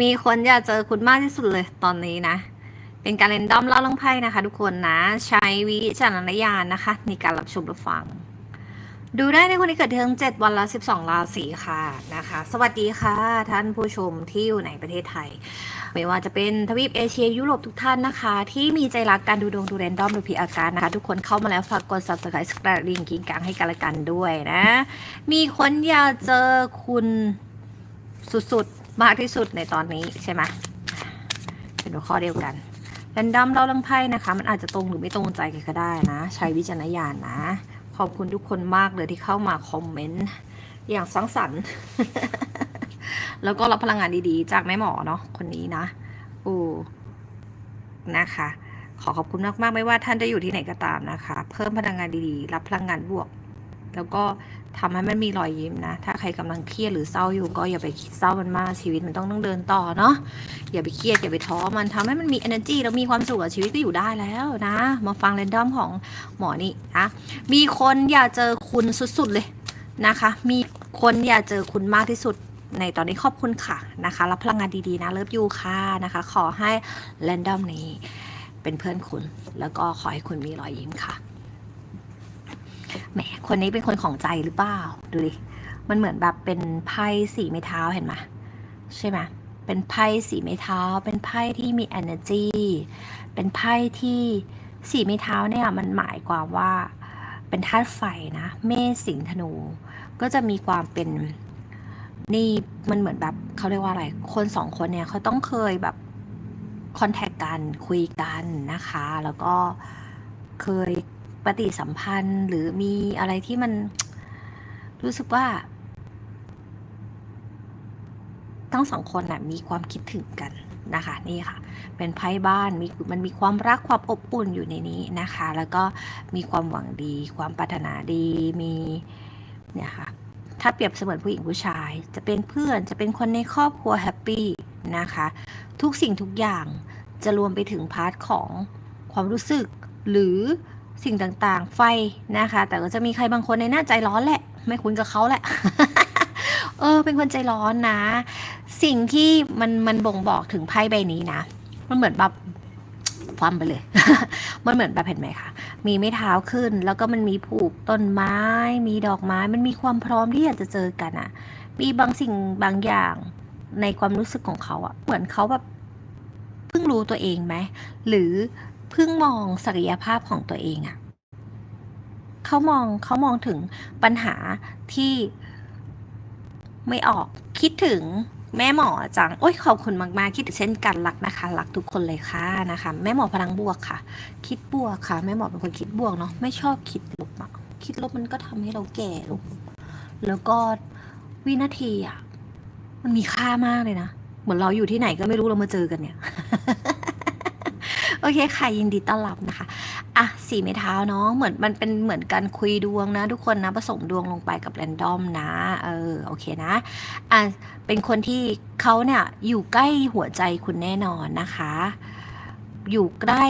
มีคนอยากเจอคุณมากที่สุดเลยตอนนี้นะ เป็นการเล่นด้อมเล่าเรื่องไพ่นะคะ ทุกคนนะ ใช้วิจารณญาณนะคะในการรับชมรับฟัง ดูได้ในคนที่เกิดเดือน7วันละ 12ราศีค่ะนะคะ สวัสดีค่ะ ท่านผู้ชมที่อยู่ในประเทศไทย ไม่ว่าจะเป็นทวีปเอเชียยุโรปทุกท่านนะคะ ที่มีใจรักการดูดวงดูแรนดอมดูพีอาการนะคะ ทุกคนเข้ามาแล้วฝากกด subscribe กระดิ่งกิ้งกังให้กันละกันด้วยนะ มีคนอยากเจอคุณสุดๆ มากที่สุดในตอนนี้ใช่ไหมเป็นหัวข้อเดียวกันแรนดอมเล่าเรื่องไพ่นะคะ มันอาจจะตรงหรือไม่ตรงใจกันก็ได้นะ ใช้วิจารณญาณนะ ขอบคุณทุกคนมากเลยที่เข้ามาคอมเมนต์อย่างสร้างสรรค์ แล้วก็รับพลังงานดีๆ จากแม่หมอเนาะคนนี้นะอูนะคะ ขอขอบคุณมากๆ ไม่ว่าท่านจะอยู่ที่ไหนก็ตามนะคะ เพิ่มพลังงานดีๆ รับพลังงานบวก แล้วก็ทำให้มันมีรอยยิ้มนะ ถ้าใครกำลังเครียดหรือเศร้าอยู่ก็อย่าไปคิดเศร้ามันมากชีวิตมันต้องต้องเดินต่อเนาะอย่าไปเครียดอย่าไปท้อมันทำให้มันมี energy แล้วมีความสุขกับชีวิตก็อยู่ได้แล้วนะ มาฟังเรนดอมของหมอนี่นะมีคนอยากเจอคุณสุดๆเลยนะคะ มีคนอยากเจอคุณมากที่สุดในตอนนี้ขอบคุณค่ะนะคะรับพลังงานดีๆนะเลิฟยูค่ะนะคะ ขอให้แรนดอมนี้เป็นเพื่อนคุณ แล้วก็ขอให้คุณมีรอยยิ้มค่ะ แหมคนนี้เป็นคนของใจหรือเปล่า ดูดิ มันเหมือนแบบเป็นไพ่สีไม้เท้าเห็นไหมใช่ไหมเป็นไพ่สีไม้เท้า เป็นไพ่ที่มี energy เป็นไพ่ที่สีไม้เท้าเนี่ยมันหมายความว่าเป็นธาตุไฟนะ เมษสิงธนู ก็จะมีความเป็นนี่มันเหมือนแบบเขาเรียกว่าอะไร คนสองคนเนี่ยเขาต้องเคยแบบคอนแทคกันคุยกันนะคะ แล้วก็เคย ฏิสัมพันธ์หรือมีอะไรที่มันรู้สึกว่า ทั้งสองคนน่ะมีความคิดถึงกันนะคะนี่ค่ะ เป็นไพ่บ้านมีมันมีความรักความอบอุ่นอยู่ในนี้นะคะ แล้วก็มีความหวังดี ความปรารถนาดีมีเนี่ยค่ะถ้าเปรียบเสมือนผู้หญิงผู้ชาย จะเป็นเพื่อนจะเป็นคนในครอบครัวแฮปปี้นะคะ ทุกสิ่งทุกอย่างจะรวมไปถึงพาร์ทของความรู้สึกหรือ สิ่งต่างๆ ไฟนะคะ แต่ก็จะมีใครบางคนในหน้าใจร้อนแหละ ไม่คุ้นกับเขาแหละ เออ เป็นคนใจร้อนนะ สิ่งที่มันมันบ่งบอกถึงไพ่ใบนี้นะ มันเหมือนแบบความไปเลย มันเหมือนแบบเห็นไหมคะ มีไม้เท้าขึ้น แล้วก็มันมีผูกต้นไม้ มีดอกไม้ มันมีความพร้อมที่อยากจะเจอกันอะมีบางสิ่งบางอย่างในความรู้สึกของเขาอะเหมือนเขาแบบเพิ่งรู้ตัวเองไหม หรือ เพิ่งมองศักยภาพของตัวเองอะเขามองเขามองถึงปัญหาที่ไม่ออกคิดถึงแม่หมอจัง โอ้ยขอบคุณมากๆ คิดถึงเช่นกันรักนะคะ รักทุกคนเลยค่ะนะคะ แม่หมอพลังบวกค่ะ คิดบวกค่ะ แม่หมอเป็นคนคิดบวกเนาะ ไม่ชอบคิดลบอะคิดลบมันก็ทำให้เราแก่ลงแล้วก็วินาทีอะมันมีค่ามากเลยนะ เหมือนเราอยู่ที่ไหนก็ไม่รู้เรามาเจอกันเนี่ย โอเคค่ะยินดีต้อนรับนะคะ อะสีไม้เท้าเนาะเหมือนมันเป็นเหมือนการคุยดวงนะ ทุกคนนะผสมดวงลงไปกับแรนดอมนะเออโอเคนะอะเป็นคนที่เขาเนี่ยอยู่ใกล้หัวใจคุณแน่นอนนะคะ อยู่ใกล้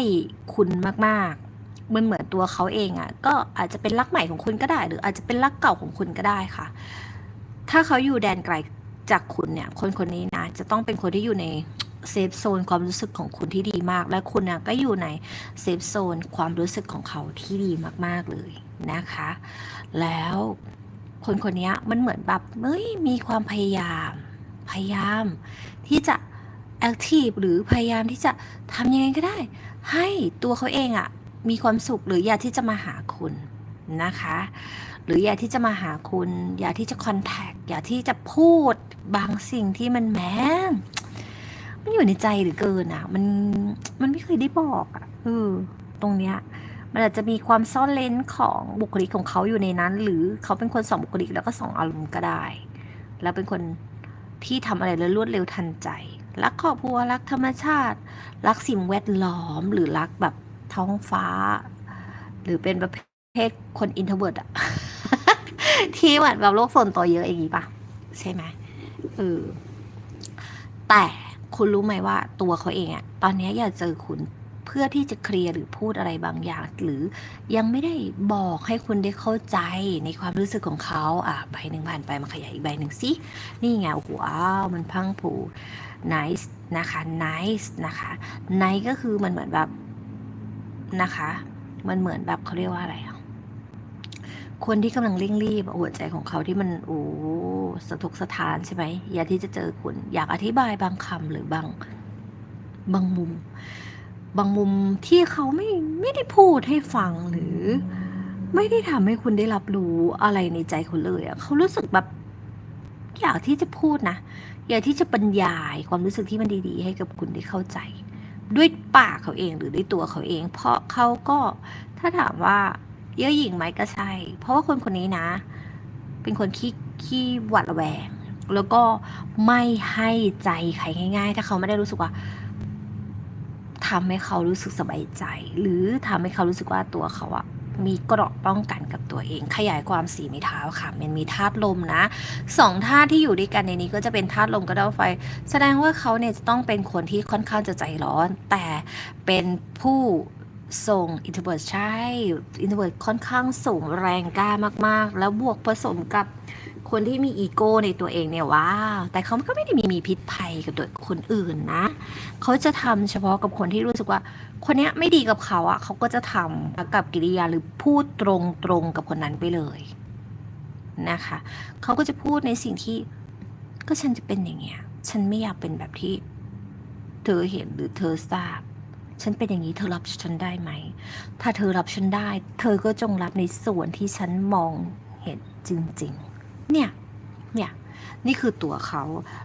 คุณมากๆมันเหมือนตัวเขาเองอะ่ะก็อาจจะเป็นรักใหม่ของคุณก็ได้ หรืออาจจะเป็นรักเก่าของคุณก็ได้ค่ะ ถ้าเขาอยู่แดนไกลจากคุณเนี่ย คนคนนี้นะจะต้องเป็นคนที่อยู่ใน เซฟโซนความรู้สึกของคุณที่ดีมาก และคุณนะก็อยู่ในเซฟโซนความรู้สึกของเขาที่ดีมากๆเลยนะคะ แล้วคนคนนี้มันเหมือนแบบเฮ้ยมีความพยายาม พยายามที่จะแอคทีฟหรือพยายามที่จะทำยังไงก็ได้ ให้ตัวเขาเองอะมีความสุขหรืออยากที่จะมาหาคุณนะคะ หรืออยากที่จะมาหาคุณ อยากที่จะคอนแทคอยากที่จะพูดบางสิ่งที่มันแหม มันอยู่ในใจหรือเกินอะ มันมันไม่เคยได้บอกอะเออตรงเนี้ย มันอาจจะมีความซ่อนเลนของบุคลิกของเขาอยู่ในนั้น หรือเขาเป็นคนสองบุคลิกแล้วก็สองอารมณ์ก็ได้ แล้วเป็นคนที่ทำอะไรแล้วรวดเร็วทันใจ รักครอบครัวรักธรรมชาติ รักสิ่งแวดล้อมหรือรักแบบท้องฟ้า หรือเป็นประเภทคนอินโทอร์เวิร์ดอะที่เหมือนแบบโลกส่วนตัวเยอะอย่างนี้ปะใช่ไหมเออแต่ คุณรู้ไหมว่าตัวเขาเองอะตอนนี้อยากเจอคุณเพื่อที่จะเคลียร์หรือพูดอะไรบางอย่าง หรือยังไม่ได้บอกให้คุณได้เข้าใจในความรู้สึกของเขาอะใบหนึ่งผ่านไปมาขยายอีกใบหนึ่งสินี่ไงโอ้โหว้าวมันพังผู nice นะคะ nice นะคะ nice ก็คือมันเหมือนแบบนะคะ มันเหมือนแบบเขาเรียกว่าอะไรอะ คนที่กำลังเร่งรีบหัวใจของเขาที่มันโอ้สะทกสะท้านใช่ไหมอยากที่จะเจอคุณ อยากอธิบายบางคำหรือบางบางมุม บางมุมที่เขาไม่ไม่ได้พูดให้ฟังหรือ ไม่ได้ทำให้คุณได้รับรู้อะไรในใจเขาเลยอะเขารู้สึกแบบอยากที่จะพูดนะ อยากที่จะบรรยายความรู้สึกที่มันดี ๆ ให้กับคุณได้เข้าใจ ด้วยปากเขาเองหรือด้วยตัวเขาเอง เพราะเขาก็ถ้าถามว่า เย่อหยิ่งไหมก็ใช่ เพราะว่าคนคนนี้นะ เป็นคนขี้ขี้หวัดระแวง แล้วก็ไม่ให้ใจใครง่าย ๆ ถ้าเขาไม่ได้รู้สึกว่าทำให้เขารู้สึกสบายใจ หรือทำให้เขารู้สึกว่าตัวเขาอะมีเกราะป้องกันกับตัวเอง ขยายความสีมีเท้าค่ะ มันมีธาตุลมนะสองธาตุที่อยู่ด้วยกันในนี้ก็จะเป็นธาตุลมกับธาตุไฟ แสดงว่าเขาเนี่ยจะต้องเป็นคนที่ค่อนข้างจะใจร้อน แต่เป็นผู้ ส่งอินเทอร์เวิร์ใช่อินเทอร์เวิร์ค่อนข้างสูงแรงกล้ามากๆ แล้วบวกผสมกับคนที่มีอีโก้ในตัวเองเนี่ยว้าวแต่เขาก็ไม่ได้มีมีพิษภัยกับตัวคนอื่นนะเขาจะทำเฉพาะกับคนที่รู้สึกว่า คนเนี้ยไม่ดีกับเขาอะ่ะเขาก็จะทำกับกิริยาหรือพูดตรงๆกับคนนั้นไปเลยนะคะเขาก็จะพูดในสิ่งที่ก็ฉันจะเป็นอย่างเงี้ยฉันไม่อยากเป็นแบบที่ เธอเห็นหรือเธอทราบ ฉันเป็นอย่างนี้เธอรับฉันได้ไหม ถ้าเธอรับฉันได้ เธอก็จงรับในส่วนที่ฉันมองเห็นจริงๆ เนี่ย เนี่ยนี่คือตัวเขา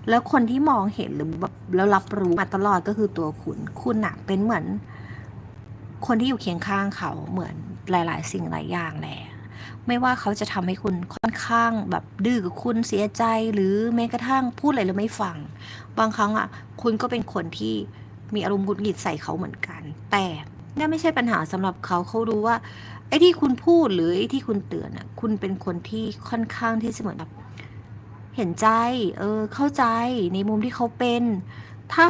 แล้วคนที่มองเห็นหรือแบบแล้วรับรู้มาตลอดก็คือตัวคุณ คุณอะเป็นเหมือน คนที่อยู่เคียงข้างเขาเหมือนหลาย ๆ สิ่งหลายอย่างแหละไม่ว่าเขาจะทำให้คุณค่อนข้างแบบดื้อกับคุณเสียใจหรือแม้กระทั่งพูดอะไรแล้วไม่ฟัง บางครั้งอะ คุณก็เป็นคนที่ มีอารมณ์หงุดหงิดใส่เขาเหมือนกัน แต่นั่นไม่ใช่ปัญหาสำหรับเขาเขารู้ว่า ไอ้ที่คุณพูดหรือไอ้ที่คุณเตือนอะ คุณเป็นคนที่ค่อนข้างที่จะเหมือนแบบเห็นใจ เออ เข้าใจในมุมที่เขาเป็น ถ้า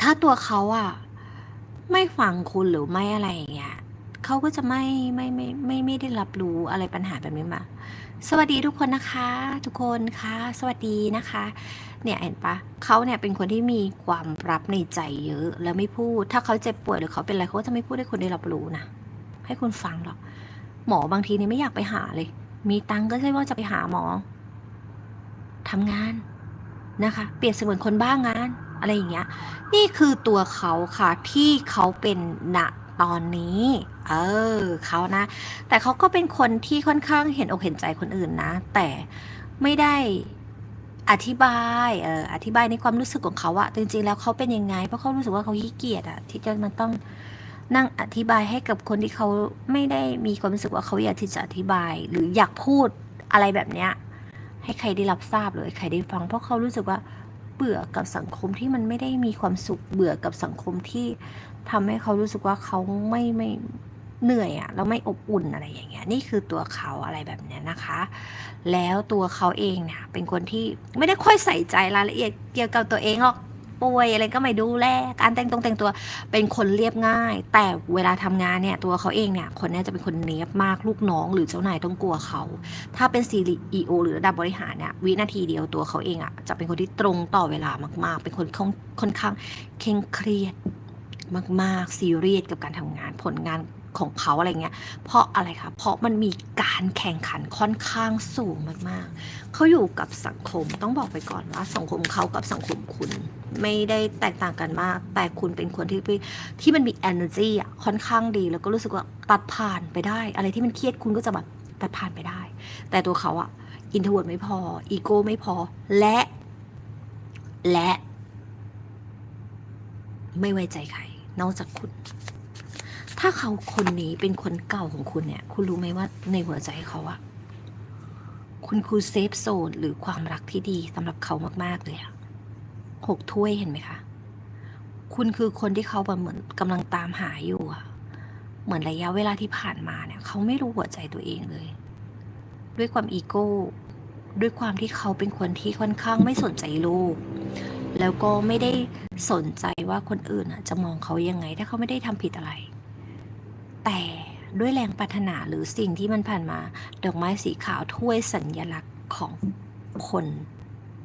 ถ้าตัวเขาอะ ไม่ฟังคุณหรือไม่อะไรอย่างเงี้ย เขาก็จะไม่ไม่ไม่ไม่ไม่ได้รับรู้อะไรปัญหาแบบนี้มา สวัสดีทุกคนนะคะ ทุกคนคะ สวัสดีนะคะ เนี่ยเห็นปะเขาเนี่ยเป็นคนที่มีความรับในใจเยอะ แล้วไม่พูด ถ้าเขาเจ็บป่วยหรือเขาเป็นอะไรเขาก็จะไม่พูดให้คุณได้รับรู้นะ ให้คุณฟังหรอก หมอบางทีเนี่ยไม่อยากไปหาเลย มีตังค์ก็ใช่ว่าจะไปหาหมอทำงานนะคะ เปรียบเสมือนคนบ้างงานอะไรอย่างเงี้ย นี่คือตัวเขาค่ะที่เขาเป็นณ ตอนนี้ เออเขานะ แต่เขาก็เป็นคนที่ค่อนข้างเห็นอกเห็นใจคนอื่นนะ แต่ไม่ได้อธิบายเอออธิบายในความรู้สึกของเขาอะจริงๆ แล้วเขาเป็นยังไง เพราะเขารู้สึกว่าเขาขี้เกียจอะที่จะมันต้องนั่งอธิบายให้กับคนที่เขาไม่ได้มีความรู้สึกว่าเขาอยากที่จะอธิบาย หรืออยากพูดอะไรแบบเนี้ยให้ใครได้รับทราบเลยใครได้ฟัง เพราะเขารู้สึกว่า เบื่อกับสังคมที่มันไม่ได้มีความสุขเบื่อกับสังคมที่ทำให้เขารู้สึกว่าเขาไม่ไม่เหนื่อยอะแล้วไม่อบอุ่นอะไรอย่างเงี้ยนี่คือตัวเขาอะไรแบบเนี้ยนะคะ แล้วตัวเขาเองเนี่ยเป็นคนที่ไม่ได้ค่อยใส่ใจรายละเอียดเกี่ยวกับตัวเองหรอก ป่วยอะไรก็ไม่ดูแลการแต่งตรงแต่งตัวเป็นคนเรียบง่าย แต่เวลาทำงานเนี่ยตัวเขาเองเนี่ยคนนี้จะเป็นคนเนี้ยบมากลูกน้อง หรือเจ้านายต้องกลัวเขา ถ้าเป็น CEO หรือระดับบริหารเนี่ยวินาทีเดียวตัวเขาเองอะ่ะจะเป็นคนที่ตรงต่อเวลามาก ๆ เป็นคนค่อนค่อนข้างเคร่งเครียดมาก ๆ ซีเรียสกับการทำงานผลงาน ของเขาอะไรเงี้ย เพราะอะไรคะ เพราะมันมีการแข่งขันค่อนข้างสูงมากๆ เขาอยู่กับสังคมต้องบอกไปก่อนว่าสังคมเขากับสังคมคุณ ไม่ได้แตกต่างกันมาก แต่คุณเป็นคนที่ที่มันมี energy อะค่อนข้างดี แล้วก็รู้สึกว่าตัดผ่านไปได้ อะไรที่มันเครียดคุณก็จะแบบตัดผ่านไปได้ แต่ตัวเขาอะอินทวดไม่พอ อีโก้ไม่พอ และ และ ไม่ไว้ใจใคร นอกจากคุณ ถ้าเขาคนนี้เป็นคนเก่าของคุณเนี่ย คุณรู้ไหมว่าในหัวใจเขาอะคุณคือเซฟโซนหรือความรักที่ดีสำหรับเขามาก ๆ เลยอะหกถ้วยเห็นไหมคะ คุณคือคนที่เขาแบบเหมือนกำลังตามหาอยู่อะเหมือนระยะเวลาที่ผ่านมาเนี่ยเขาไม่รู้หัวใจตัวเองเลย ด้วยความอีโก้ ด้วยความที่เขาเป็นคนที่ค่อนข้างไม่สนใจโลก แล้วก็ไม่ได้สนใจว่าคนอื่นอะจะมองเขายังไง ถ้าเขาไม่ได้ทำผิดอะไร แต่ด้วยแรงปรารถนาหรือสิ่งที่มันผ่านมา ดอกไม้สีขาวถ้วยสัญญลักษณ์ของคน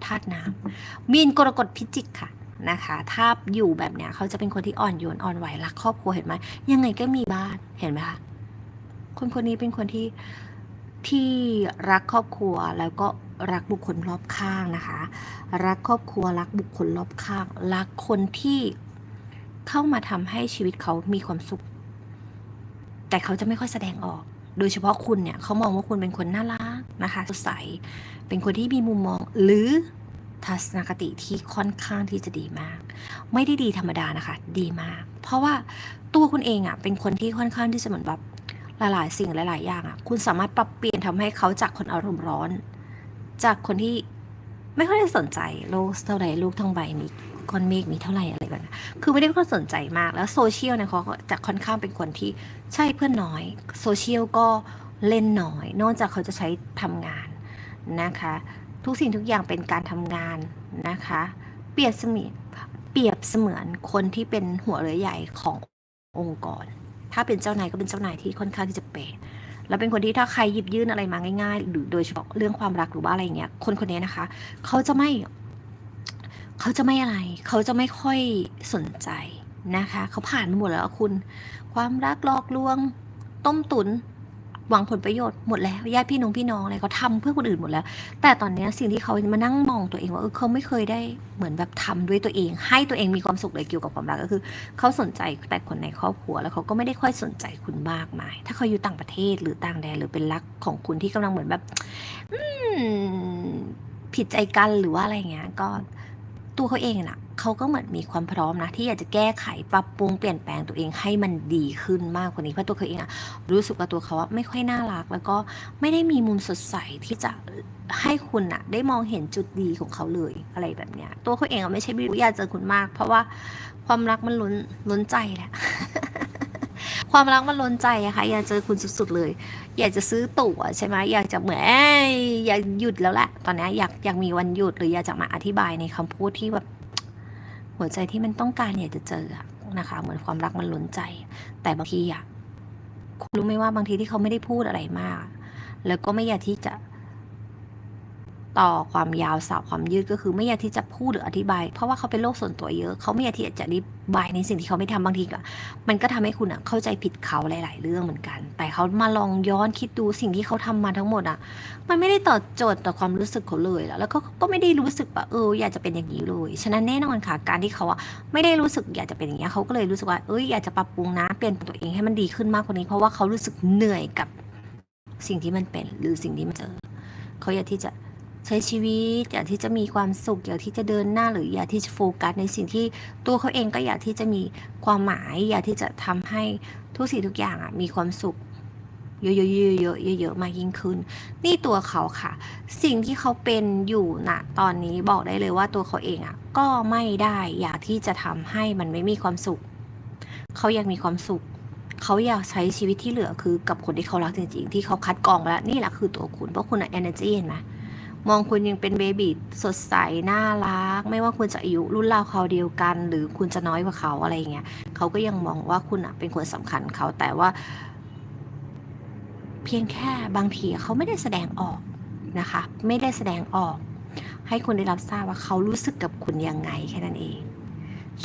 ธาตุน้ำมีนกรกฎพิจิกค่ะนะคะ ถ้าอยู่แบบเนี้ยเขาจะเป็นคนที่อ่อนโยนอ่อนไหวรักครอบครัวเห็นไหมยังไงก็มีบ้านเห็นไหมคะคนคนนี้เป็นคนที่ที่รักครอบครัวแล้วก็รักบุคคลรอบข้างนะคะ รักครอบครัวรักบุคคลรอบข้าง รักคนที่เข้ามาทำให้ชีวิตเขามีความสุข แต่เขาจะไม่ค่อยแสดงออก โดยเฉพาะคุณเนี่ยเขามองว่าคุณเป็นคนน่ารักนะคะสดใส เป็นคนที่มีมุมมองหรือทัศนคติที่ค่อนข้างที่จะดีมาก ไม่ได้ดีธรรมดานะคะ ดีมาก เพราะว่าตัวคุณเองอะ่ะเป็นคนที่ค่อนข้างที่จะเหมือนแบบหลายๆ สิ่งหลาย ๆ อย่างอะ่ะ คุณสามารถปรับเปลี่ยนทำให้เขาจากคนอารมณ์ร้อน จากคนที่ไม่ค่อยได้สนใจโลกเท่าไหร่ลูกทั้งใบมี ก้อนเมฆมีเท่าไหร่อะไรแบบนั้นคือไม่ได้เป็นคนสนใจมากแล้วโซเชียลเนี่ยเขาจะค่อนข้างเป็นคนที่ใช่เพื่อนน้อยโซเชียลก็เล่นน้อย นอกจากเขาจะใช้ทำงานนะคะ ทุกสิ่งทุกอย่างเป็นการทำงานนะคะ เปรียบเสมือนเปรียบเสมือนคนที่เป็นหัวเรือใหญ่ขององค์กร ถ้าเป็นเจ้านายก็เป็นเจ้านายที่ค่อนข้างที่จะเป๊ะแล้วเป็นคนที่ถ้าใครหยิบยื่นอะไรมาง่าย ๆ หรือโดยเฉพาะเรื่องความรักหรือว่าอะไรเงี้ยคนคนนี้นะคะ เขาจะไม่ เขาจะไม่อะไร เขาจะไม่ค่อยสนใจนะคะ เขาผ่านมาหมดแล้วคุณ ความรักหลอกลวง ต้มตุน หวังผลประโยชน์หมดแล้วญาติพี่น้องพี่น้องอะไรเขาทำเพื่อคนอื่นหมดแล้ว แต่ตอนนี้สิ่งที่เขามานั่งมองตัวเองว่าเออเขาไม่เคยได้เหมือนแบบทำด้วยตัวเอง ให้ตัวเองมีความสุขเลยเกี่ยวกับความรักก็คือ เขาสนใจแต่คนในครอบครัวแล้วเขาก็ไม่ได้ค่อยสนใจคุณมากมาย ถ้าเขาอยู่ต่างประเทศหรือต่างแดนหรือเป็นรักของคุณที่กำลังเหมือนแบบ อืผิดใจกันหรือว่าอะไรเงี้ยก็ ตัวเขาเองน่ะเขาก็เหมือนมีความพร้อมนะ ที่อยากจะแก้ไขปรับปรุงเปลี่ยนแปลงตัวเองให้มันดีขึ้นมากกว่านี้เพราะตัวเขาเองอะรู้สึกว่าตัวเขาอะไม่ค่อยน่ารัก แล้วก็ไม่ได้มีมุมสดใสที่จะให้คุณอะได้มองเห็นจุดดีของเขาเลยอะไรแบบเนี้ย ตัวเขาเองอะไม่ใช่ไม่รู้อยากเจอคุณมาก เพราะว่าความรักมันล้นล้นใจแหละ ความรักมันล้นใจอะค่ะอยากเจอคุณสุดๆเลย อยากจะซื้อตั๋วใช่ไหมอยากจะเหมือนอยากหยุดแล้วแหละ ตอนนี้อยากอยากมีวันหยุดหรืออยากจะมาอธิบายในคำพูดที่แบบหัวใจที่มันต้องการอยากจะเจอนะคะ เหมือนความรักมันล้นใจ แต่บางทีอะคุณรู้ไหมว่าบางทีที่เขาไม่ได้พูดอะไรมาก แล้วก็ไม่อยากที่จะ ต่อความยาวสาวความยืดก็คือไม่อยากที่จะพูดหรืออธิบาย เพราะว่าเขาเป็นโรคส่วนตัวเยอะเขาไม่อยากที่จะอธิบายในสิ่งที่เขาไม่ทำบางทีก็มันก็ทำให้คุณอะเข้าใจผิดเขาหลาย ๆ เรื่องเหมือนกัน แต่เขามาลองย้อนคิดดูสิ่งที่เขาทำมาทั้งหมดอะมันไม่ได้ตอบโจทย์ต่อความรู้สึกเขาเลยแล้วแล้วก็ก็ไม่ได้รู้สึกว่าเอออยากจะเป็นอย่างนี้เลย ฉะนั้นแน่นอนค่ะการที่เขาอะไม่ได้รู้สึกอยากจะเป็นอย่างนี้เขาก็เลยรู้สึกว่าเอ้ยอยากจะปรับปรุงนะเปลี่ยนตัวเองให้มันดีขึ้นมากกว่านี้ เพราะว่าเขารู้สึกเหนื่อยกับสิ่งที่มันเป็นหรือสิ่งที่มันเจอเขาอยากที่จะ ใช้ชีวิต อยากที่จะมีความสุข อยากที่จะเดินหน้าหรืออยากที่จะโฟกัสในสิ่งที่ตัวเขาเองก็อยากที่จะมีความหมาย อยากที่จะทำให้ทุกสิ่งทุกอย่างอะมีความสุขเยอะๆเยอะๆเยอะๆมากยิ่งขึ้น นี่ตัวเขาค่ะ สิ่งที่เขาเป็นอยู่ณตอนนี้บอกได้เลยว่าตัวเขาเองอะก็ไม่ได้อยากที่จะทำให้มันไม่มีความสุข เขาอยากมีความสุข เขาอยากใช้ชีวิตที่เหลือคือกับคนที่เขารักจริงๆ ที่เขาคัดกรองแล้วนี่แหละคือตัวคุณเพราะคุณอะ energy เห็นไหม มองคุณยังเป็นเบบีสดใสน่ารัก ไม่ว่าคุณจะอายุรุ่นราวเขาเดียวกัน หรือคุณจะน้อยกว่าเขาอะไรเงี้ยเขาก็ยังมองว่าคุณอะเป็นคนสำคัญเขาแต่ว่า เพียงแค่บางทีเขาไม่ได้แสดงออกนะคะ ไม่ได้แสดงออก ให้คุณได้รับทราบว่าเขารู้สึกกับคุณยังไงแค่นั้นเอง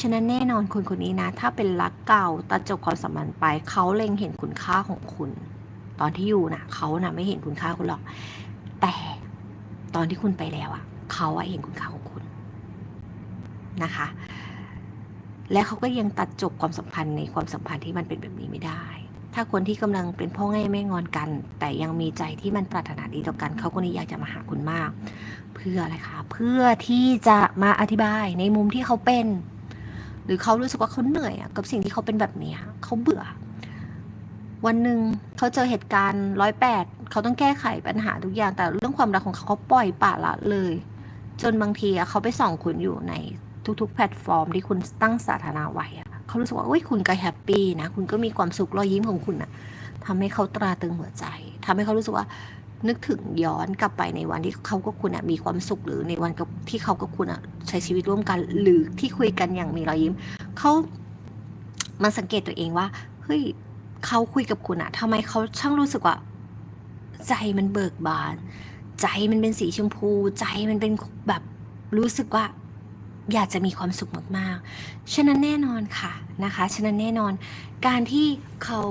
ฉะนั้นแน่นอนคนคนนี้นะ ถ้าเป็นรักเก่าตัดจบความสัมพันธ์ไป เขาเล็งเห็นคุณค่าของคุณ ตอนที่อยู่นะเขานะไม่เห็นคุณค่าคุณหรอก แต่ ตอนที่คุณไปแล้วอะเขาอะเห็นคุณค่าของคุณนะคะ และเขาก็ยังตัดจบความสัมพันธ์ในความสัมพันธ์ที่มันเป็นแบบนี้ไม่ได้ ถ้าคนที่กำลังเป็นพ่อแง่แม่งอนกัน แต่ยังมีใจที่มันปรารถนาดีต่อกัน เขาคนนี้อยากจะมาหาคุณมาก เพื่ออะไรคะ เพื่อที่จะมาอธิบายในมุมที่เขาเป็น หรือเขารู้สึกว่าเขาเหนื่อยอกับสิ่งที่เขาเป็นแบบนี้เขาเบื่อ วันหนึ่งเขาเจอเหตุการณ์ร้อยแปดเขาต้องแก้ไขปัญหาทุกอย่าง แต่เรื่องความรักของเขาเขาปล่อยปละละเลย จนบางทีเขาไปส่องคุณอยู่ในทุกๆ แพลตฟอร์มที่คุณตั้งสาธารณะไว้อะเขารู้สึกว่าเอ้ยคุณก็แฮปปี้นะ คุณก็มีความสุขรอยยิ้มของคุณอะทำให้เขาตราตึงหัวใจทำให้เขารู้สึกว่านึกถึงย้อนกลับไปในวันที่เขากับคุณอะมีความสุขหรือในวันกับที่เขากับคุณอะใช้ชีวิตร่วมกัน หรือที่คุยกันอย่างมีรอยยิ้มเขามันสังเกตตัวเองว่าเฮ้ย เขาคุยกับคุณอะทำไมเขาช่างรู้สึกว่า ใจมันเบิกบาน ใจมันเป็นสีชมพู ใจมันเป็นแบบรู้สึกว่า อยากจะมีความสุขมากๆ ฉะนั้นแน่นอนค่ะนะคะ ฉะนั้นแน่นอนการที่เขา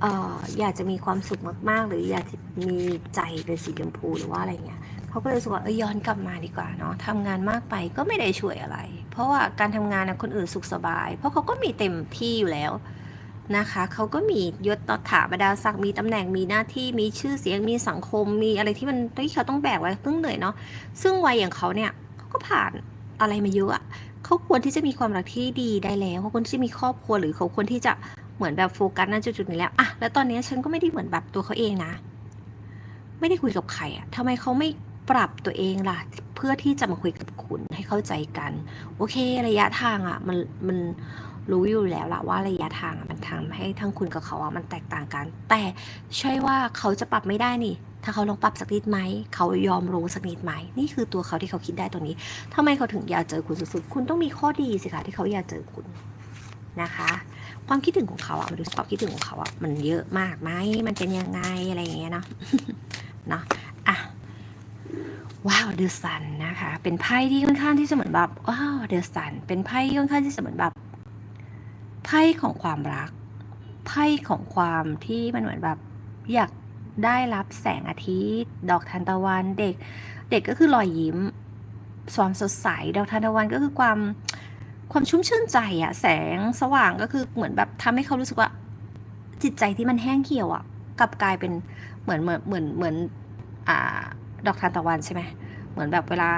เอออยากจะมีความสุขมากๆ หรืออยากจะมีใจเป็นสีชมพูหรือว่าอะไรเงี้ยเขาก็เลยรู้สึกว่าเออย้อนกลับมาดีกว่าเนาะทำงานมากไปก็ไม่ได้ช่วยอะไร เพราะว่าการทำงานนะคนอื่นสุขสบาย เพราะเขาก็มีเต็มที่อยู่แล้ว นะคะเขาก็มียศตถาบรรดาศักดิ์มีตำแหน่งมีหน้าที่มีชื่อเสียงมีสังคม มีอะไรที่มันที่เขาต้องแบกไว้เพิ่งเหนื่อยเนาะซึ่งวัยอย่างเขาเนี่ยเขาก็ผ่านอะไรมาเยอะอะเขาควรที่จะมีความรักที่ดีได้แล้วเขาควรที่จะมีครอบครัวหรือเขาควรที่จะเหมือนแบบโฟกัสณจุดๆนี้แล้วอะแล้วตอนนี้ฉันก็ไม่ได้เหมือนแบบตัวเขาเองนะ ไม่ได้คุยกับใครอะทำไมเขาไม่ปรับตัวเองล่ะ เพื่อที่จะมาคุยกับคุณให้เข้าใจกัน โอเค ระยะทางอะมันมัน รู้อยู่แล้วละว่าระยะทางมันทำให้ทั้งคุณกับเขาอะมันแตกต่างกัน แต่ใช่ว่าเขาจะปรับไม่ได้นี่ ถ้าเขาลองปรับสักนิดไหม เขายอมรู้สักนิดไหม นี่คือตัวเขาที่เขาคิดได้ตรงนี้ทำไมเขาถึงอยากเจอคุณสุดๆ คุณต้องมีข้อดีสิคะที่เขาอยากเจอคุณนะคะ ความคิดถึงของเขาอะมาดูความคิดถึงของเขาอะมันเยอะมากไหมมันเป็นยังไงอะไรอย่างเงี้ยเนาะเนาะอะว้าวเดอะซันนะคะ เป็นไพ่ที่ค่อนข้างที่จะเหมือนแบบว้าวเดอะซันเป็นไพ่ที่ค่อนข้างที่จะเหมือนแบบ ไพ่ของความรัก ไพ่ของความที่มันเหมือนแบบอยากได้รับแสงอาทิตย์ ดอกทานตะวันเด็ก เด็กก็คือรอยยิ้มความสดใส ดอกทานตะวันก็คือความความชุ่มชื่นใจอะแสงสว่างก็คือเหมือนแบบทำให้เขารู้สึกว่า จิตใจที่มันแห้งเหี่ยวอะกลับกลายเป็นเหมือนเหมือนเหมือนเหมือนอ่าดอกทานตะวันใช่ไหม เหมือนแบบเวลา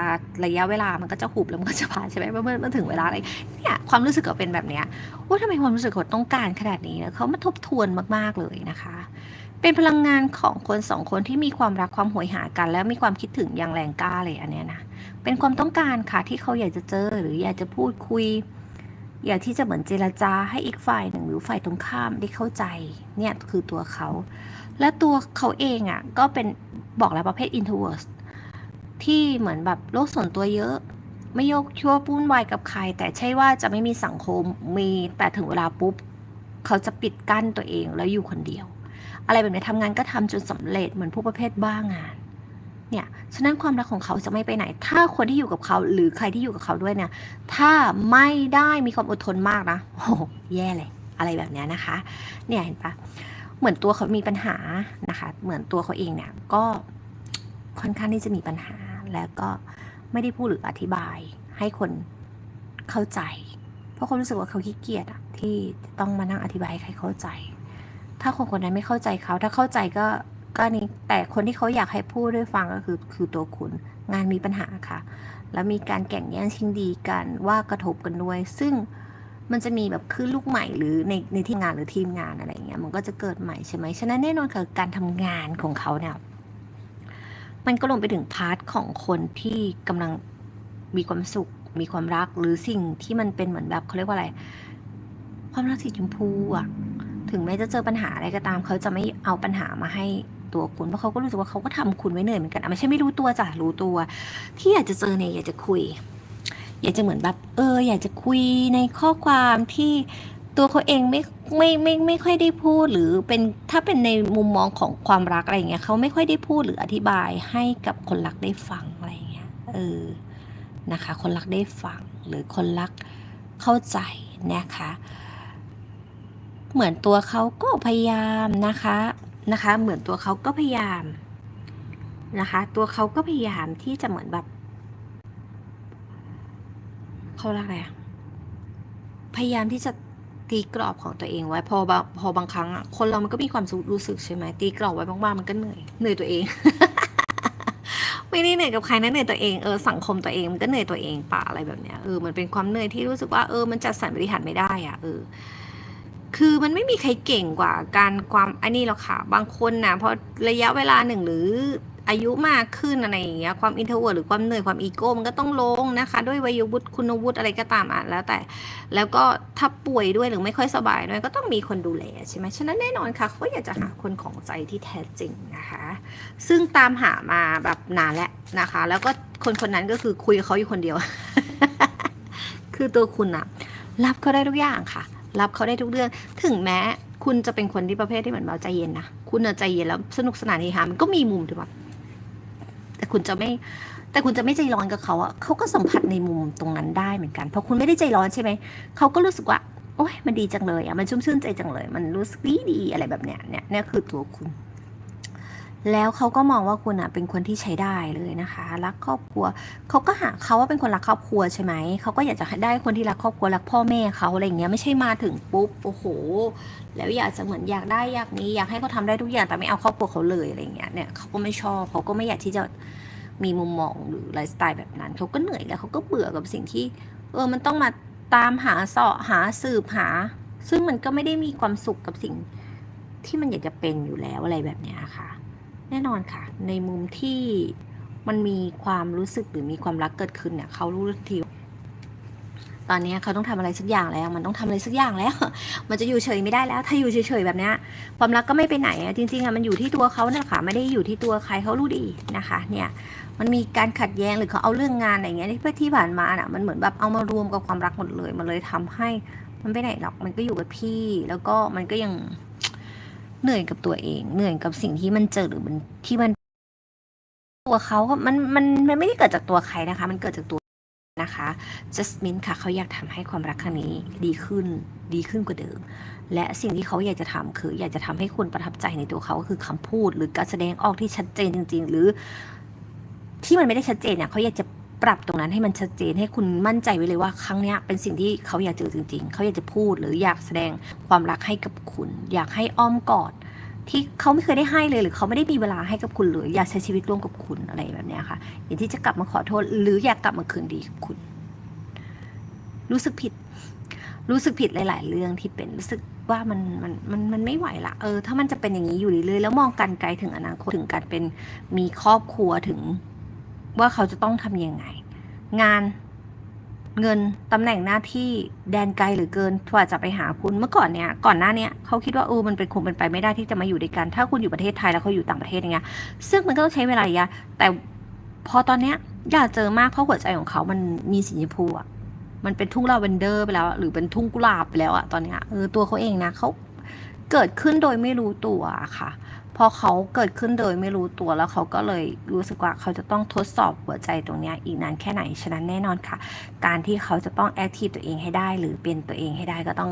ระยะเวลามันก็จะหุบแล้วมันก็จะผ่านใช่ไหมเมื่อเมื่อถึงเวลาอะไรเนี่ยความรู้สึกก็เป็นแบบเนี้ยว่าทำไมความรู้สึกเขาต้องการขนาดนี้นะเขามาทบทวนมากๆเลยนะคะ เป็นพลังงานของคนสองคนที่มีความรักความโหยหากัน แล้วมีความคิดถึงอย่างแรงกล้าเลยอันเนี้ยนะเป็นความต้องการค่ะที่เขาอยากจะเจอหรืออยากจะพูดคุย อยากที่จะเหมือนเจรจาให้อีกฝ่ายหนึ่งหรือฝ่ายตรงข้ามได้เข้าใจเนี่ยคือตัวเขา และตัวเขาเองอะ่ะก็เป็นบอกแล้วประเภท introvert ที่เหมือนแบบโลกส่วนตัวเยอะ ไม่ยกชั่วปุ้นวายกับใคร แต่ใช่ว่าจะไม่มีสังคมมีแต่ถึงเวลาปุ๊บ เขาจะปิดกั้นตัวเองแล้วอยู่คนเดียว อะไรแบบนี้ทำงานก็ทำจนสำเร็จเหมือนผู้ประเภทบ้างานเนี่ยฉะนั้นความรักของเขาจะไม่ไปไหน ถ้าคนที่อยู่กับเขาหรือใครที่อยู่กับเขาด้วยเนี่ย ถ้าไม่ได้มีความอดทนมากนะโอ้โหแย่เลย อะไรแบบเนี้ยนะคะ เนี่ยเห็นปะเหมือนตัวเขามีปัญหานะคะ เหมือนตัวเขาเองเนี่ยก็ค่อนข้างที่จะมีปัญหา แล้วก็ไม่ได้พูดหรืออธิบายให้คนเข้าใจ เพราะเขารู้สึกว่าเขาขี้เกียจอะที่ต้องมานั่งอธิบายให้ใครเข้าใจ ถ้าคนคนนั้นไม่เข้าใจเขา ถ้าเข้าใจก็ก็นี่แต่คนที่เขาอยากให้พูดด้วยฟังก็คือคือตัวคุณงานมีปัญหาค่ะ แล้วมีการแข่งแย่งชิงดีกันว่ากระทบกันด้วย ซึ่งมันจะมีแบบขึ้นลูกใหม่หรือในในทีมงานหรือทีมงานอะไรเงี้ยมันก็จะเกิดใหม่ใช่ไหมฉะนั้นแน่นอนค่ะการทำงานของเขาเนี่ย มันก็ลงไปถึงพาร์ทของคนที่กำลังมีความสุข มีความรักหรือสิ่งที่มันเป็นเหมือนแบบเขาเรียกว่าอะไร ความรักสีชมพูอะถึงแม้จะเจอปัญหาอะไรก็ตาม เขาจะไม่เอาปัญหามาให้ตัวคุณเพราะเขาก็รู้สึกว่าเขาก็ทำคุณไว้เหนื่อยเหมือนกันอะไม่ใช่ไม่รู้ตัวจ้ะรู้ตัว ที่อยากจะเจอเนี่ยอยากจะคุย อยากจะเหมือนแบบ เออ อยากจะคุยในข้อความที่ ตัวเขาเองไม่ไม่ไม่ไม่ค่อยได้พูดหรือเป็นถ้าเป็นในมุมมองของความรักอะไรเงี้ยเขาไม่ค่อยได้พูดหรืออธิบายให้กับคนรักได้ฟังอะไรเงี้ยเออนะคะ คนรักได้ฟังหรือคนรักเข้าใจนะคะ เหมือนตัวเขาก็พยายามนะคะนะคะ เหมือนตัวเขาก็พยายามนะคะ ตัวเขาก็พยายามที่จะเหมือนแบบเขาเรียกอะไรพยายามที่จะ ตีกรอบของตัวเองไว้พอบางพอบางครั้งอะคนเรามันก็มีความรู้สึกใช่ไหมตีกรอบไว้มากๆมันก็เหนื่อยเหนื่อยตัวเอง ไม่ได้เหนื่อยกับใครนะเหนื่อยตัวเองเออสังคมตัวเองมันก็เหนื่อยตัวเองป่ะอะไรแบบเนี้ยเออมันเป็นความเหนื่อยที่รู้สึกว่าเออมันจัดสรรบริหารไม่ได้อะเออคือมันไม่มีใครเก่งกว่าการความอันนี้หรอกค่ะ บางคนนะพอระยะเวลาหนึ่งหรือ อายุมากขึ้นอะไรอย่างเงี้ยความอินโทอรเวิร์หรือความเหนื่อยความอีโก้มันก็ต้องลงนะคะ ด้วยวัยวุฒิคุณวุฒิอะไรก็ตามอะแล้วแต่ แล้วก็ถ้าป่วยด้วยหรือไม่ค่อยสบายด้วยก็ต้องมีคนดูแลใช่ไหมฉะนั้นแน่นอนค่ะเขาอยากจะหาคนของใจที่แท้จริงนะคะ ซึ่งตามหามาแบบนานแล้วนะคะ แล้วก็คนคนนั้นก็คือคุยกับเขาอยู่คนเดียว คือตัวคุณอะรับเขาได้ทุกอย่างค่ะ รับเขาได้ทุกเรื่องถึงแม้คุณจะเป็นคนที่ประเภทที่เหมือนเราใจเย็นนะ คุณอะใจเย็นแล้วสนุกสนานเฮฮามันก็มีมุมถูกปะ แต่คุณจะไม่ แต่คุณจะไม่ใจร้อนกับเขาอะเขาก็สัมผัสในมุมตรงนั้นได้เหมือนกัน เพราะคุณไม่ได้ใจร้อนใช่ไหม เขาก็รู้สึกว่า โอ้ยมันดีจังเลยอะมันชุ่มชื่นใจจังเลย มันรู้สึกดีดีอะไรแบบเนี้ย เนี่ยเนี่ยคือตัวคุณ แล้วเขาก็มองว่าคุณอะเป็นคนที่ใช้ได้เลยนะคะ รักครอบครัวเขาก็หาเขาว่าเป็นคนรักครอบครัวใช่ไหมเขาก็อยากจะได้คนที่รักครอบครัวรักพ่อแม่เขาอะไรอย่างเงี้ยไม่ใช่มาถึงปุ๊บโอ้โห แล้วอยากจะเหมือนอยากได้อยากนี้อยากให้เขาทำได้ทุกอย่างแต่ไม่เอาครอบครัวเขาเลยอะไรอย่างเงี้ยเนี่ยเขาก็ไม่ชอบเขาก็ไม่อยากที่จะมีมุมมองหรือไลฟ์สไตล์แบบนั้นเขาก็เหนื่อยแล้วเขาก็เบื่อกับสิ่งที่ เออมันต้องมาตามหาเสาะหาสืบหา ซึ่งมันก็ไม่ได้มีความสุขกับสิ่งที่มันอยากจะเป็นอยู่แล้วอะไรแบบเนี้ยค่ะ แน่นอนค่ะ ในมุมที่มันมีความรู้สึกหรือมีความรักเกิดขึ้นเนี่ยเขารู้ทันทีตอนนี้เขาต้องทำอะไรสักอย่างแล้ว มันต้องทำอะไรสักอย่างแล้ว มันจะอยู่เฉยไม่ได้แล้ว ถ้าอยู่เฉยๆแบบนี้ความรักก็ไม่ไปไหนอะจริงๆอะมันอยู่ที่ตัวเขาเนี่ยค่ะไม่ได้อยู่ที่ตัวใครเขารู้ดีนะคะ เนี่ยมันมีการขัดแย้งหรือเขาเอาเรื่องงานอะไรเงี้ยที่เพื่อที่ผ่านมาน่ะมันเหมือนแบบเอามารวมกับความรักหมดเลย มันเลยทำให้มันไปไหนหรอกมันก็อยู่กับพี่ แล้วก็มันก็ยัง เหนื่อยกับตัวเอง เหนื่อยกับสิ่งที่มันเจอหรือมันที่มัน ตัวเขาก็มันมันมันไม่ได้เกิดจากตัวใครนะคะ มันเกิดจากตัวนะคะจัสมินค่ะเขาอยากทำให้ความรักครั้งนี้ดีขึ้นดีขึ้นกว่าเดิม และสิ่งที่เขาอยากจะทำคือ อยากจะทำให้คุณประทับใจในตัวเขาก็คือคำพูด หรือการแสดงออกที่ชัดเจนจริง ๆ หรือที่มันไม่ได้ชัดเจนเนี่ยเขาอยากจะ ปรับตรงนั้นให้มันชัดเจนให้คุณมั่นใจไว้เลยว่าครั้งนี้เป็นสิ่งที่เขาอยากเจอจริง ๆ เขาอยากจะพูดหรืออยากแสดงความรักให้กับคุณ อยากให้อ้อมกอดที่เขาไม่เคยได้ให้เลยหรือเขาไม่ได้มีเวลาให้กับคุณเลยอยากใช้ชีวิตร่วมกับคุณอะไรแบบนี้ค่ะ อย่างที่จะกลับมาขอโทษ หรืออยากกลับมาคืนดีกับคุณ รู้สึกผิด รู้สึกผิดหลาย ๆ เรื่องที่เป็นรู้สึกว่ามันมันมันมันไม่ไหวละเออ ถ้ามันจะเป็นอย่างนี้อยู่เรื่อยๆแล้วมองกันไกลถึงอนาคตถึงการเป็นมีครอบครัวถึง ว่าเขาจะต้องทำยังไง งานเงินตำแหน่งหน้าที่แดนไกลหรือเกินกว่าจะไปหาคุณเมื่อก่อนเนี้ยก่อนหน้าเนี้ยเขาคิดว่าเออมันเป็นคงเป็นไปไม่ได้ที่จะมาอยู่ด้วยกัน ถ้าคุณอยู่ประเทศไทยแล้วเขาอยู่ต่างประเทศอย่างเงี้ยซึ่งมันก็ต้องใช้เวลาระยะแต่พอตอนเนี้ยอยากเจอมากเพราะหัวใจของเขามันมีสีชมพูอะมันเป็นทุ่งลาเวนเดอร์ไปแล้ว หรือเป็นทุ่งกุหลาบไปแล้วอะตอนเนี้ยเออตัวเขาเองนะเขา เกิดขึ้นโดยไม่รู้ตัวค่ะ พอเขาเกิดขึ้นโดยไม่รู้ตัวแล้วเขาก็เลยรู้สึกว่าเขาจะต้องทดสอบหัวใจตรงนี้อีกนานแค่ไหน ฉะนั้นแน่นอนค่ะ การที่เขาจะต้องแอคทีฟตัวเองให้ได้ หรือเป็นตัวเองให้ได้ก็ต้อง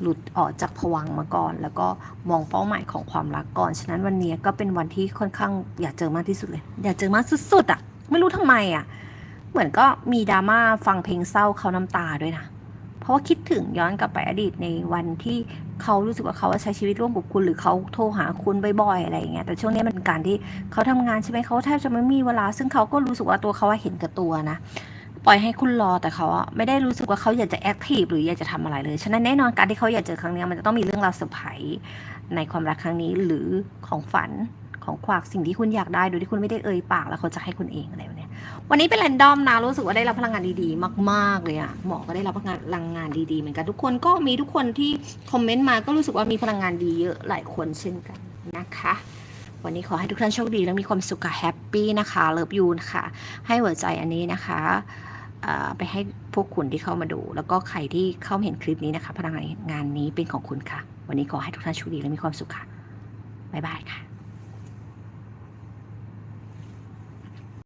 หลุดออกจากผวังมาก่อน แล้วก็มองเป้าหมายของความรักก่อน ฉะนั้นวันนี้ก็เป็นวันที่ค่อนข้างอยากเจอมากที่สุดเลย อยากเจอมากสุดๆอะ ไม่รู้ทำไมอะ เหมือนก็มีดราม่าฟังเพลงเศร้าเขาน้ำตาด้วยนะ เพราะว่าคิดถึงย้อนกลับไปอดีตในวันที่เขารู้สึกว่าเขาใช้ชีวิตร่วมกับคุณหรือเขาโทรหาคุณบ่อยๆอะไรอย่างเงี้ยแต่ช่วงนี้มันเป็นการที่เขาทำงานใช่ไหมเขาแทบจะไม่มีเวลา ซึ่งเขาก็รู้สึกว่าตัวเขาอะเห็นกับตัวนะปล่อยให้คุณรอแต่เขาไม่ได้รู้สึกว่าเขาอยากจะแอคทีฟหรืออยากจะทำอะไรเลยฉะนั้นแน่นอนการที่เขาอยากเจอครั้งนี้มันจะต้องมีเรื่องราวเซอร์ไพรส์ในความรักครั้งนี้หรือของฝัน ของขวากสิ่งที่คุณอยากได้โดยที่คุณไม่ได้เอ่ยปากแล้วเขาจะให้คุณเองอะไรแบบเนี้ยวันนี้เป็นแรนดอมนะรู้สึกว่าได้รับพลังงานดีๆ มากๆเลยอะหมอก็ได้รับพลังงานดีๆเหมือนกันทุกคนก็มีทุกคนที่คอมเมนต์มาก็รู้สึกว่ามีพลังงานดีเยอะหลายคนเช่นกันนะคะ วันนี้ขอให้ทุกท่านโชคดีและมีความสุขค่ะแฮปปี้นะคะเลิฟยูนค่ะ ให้หัวใจอันนี้นะคะไปให้พวกคุณที่เข้ามาดู แล้วก็ใครที่เข้ามาเห็นคลิปนี้นะคะ พลังงานนี้เป็นของคุณค่ะ วันนี้ขอให้ทุกท่านโชคดีและมีความสุขค่ะบ๊ายบายค่ะ